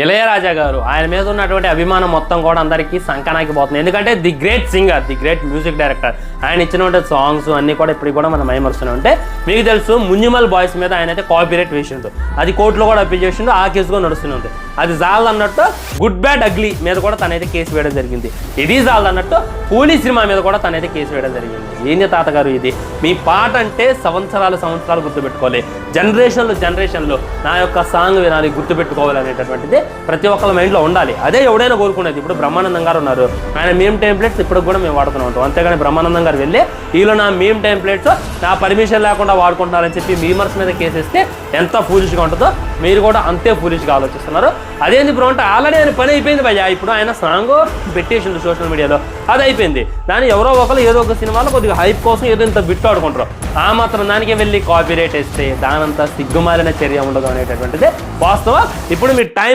ఇళయరాజా గారు ఆయన మీద ఉన్నటువంటి అభిమానం మొత్తం కూడా అందరికీ సంకనాకి పోతుంది. ఎందుకంటే the great singer the great music director ఆయన ఇచ్చినటువంటి సాంగ్స్ అన్ని కూడా ఇప్పటికి కూడా మనం మైమరుస్తూనే ఉంటే మీకు తెలుసు మున్యుమల్ బాయ్స్ మీద ఆయన అయితే కాపీరైట్ వేసిండు. అది కోర్టులో కూడా అప్పీల్ చేసిండు ఆ కేసు కూడా నడుస్తూనే ఉంది. అది జాల్ అన్నట్టు గుడ్ బ్యాడ్ అగ్లీ మీద కూడా తనైతే కేసు వేయడం జరిగింది. ఇది జాల్ అన్నట్టు కూలీ సినిమా మీద కూడా తనైతే కేసు వేయడం జరిగింది. ఏంది తాతగారు ఇది? మీ పాట అంటే సంవత్సరాలు సంవత్సరాలు గుర్తుపెట్టుకోవాలి. జనరేషన్లు జనరేషన్లు నా యొక్క సాంగ్ వినాలి గుర్తుపెట్టుకోవాలి అనేటటువంటిది ప్రతి ఒక్కరి మైండ్లో ఉండాలి. అదే ఎవడైనా కోరుకునేది. ఇప్పుడు బ్రహ్మానందం గారు ఉన్నారు. ఆయన మేమ్ టెంప్లెట్స్ ఇప్పుడు కూడా మేము వాడుతున్నాం ఉంటాం. అంతేగాని బ్రహ్మానందం గారు వెళ్ళి వీళ్ళు నా మేమ్ టెంప్లెట్స్ నా పర్మిషన్ లేకుండా వాడుకుంటున్నారని చెప్పి మీమర్స్ మీద కేసేస్తే ఎంత ఫూలిష్గా ఉంటుందో మీరు కూడా అంతే ఫూలిష్గా ఆలోచిస్తున్నారు. అదేంది బ్రో అంటే ఆల్రెడీ ఆయన పని అయిపోయింది భయ్యా. ఇప్పుడు ఆయన సాంగ్ పెట్టేసిండు సోషల్ మీడియాలో. అది అయిపోయింది. దాని ఎవరో ఒకరు ఏదో ఒక సినిమాలో కొద్దిగా హైప్ కోసం ఏదో ఇంత బిట్ ఆడుకుంటారు ఆ మాత్రం దానికి వెళ్ళి కాపీ రేట్ ఇస్తే దానంతా సిగ్గుమాలిన చర్య ఉండదు అనేటటువంటిది వాస్తవం. ఇప్పుడు మీ టైం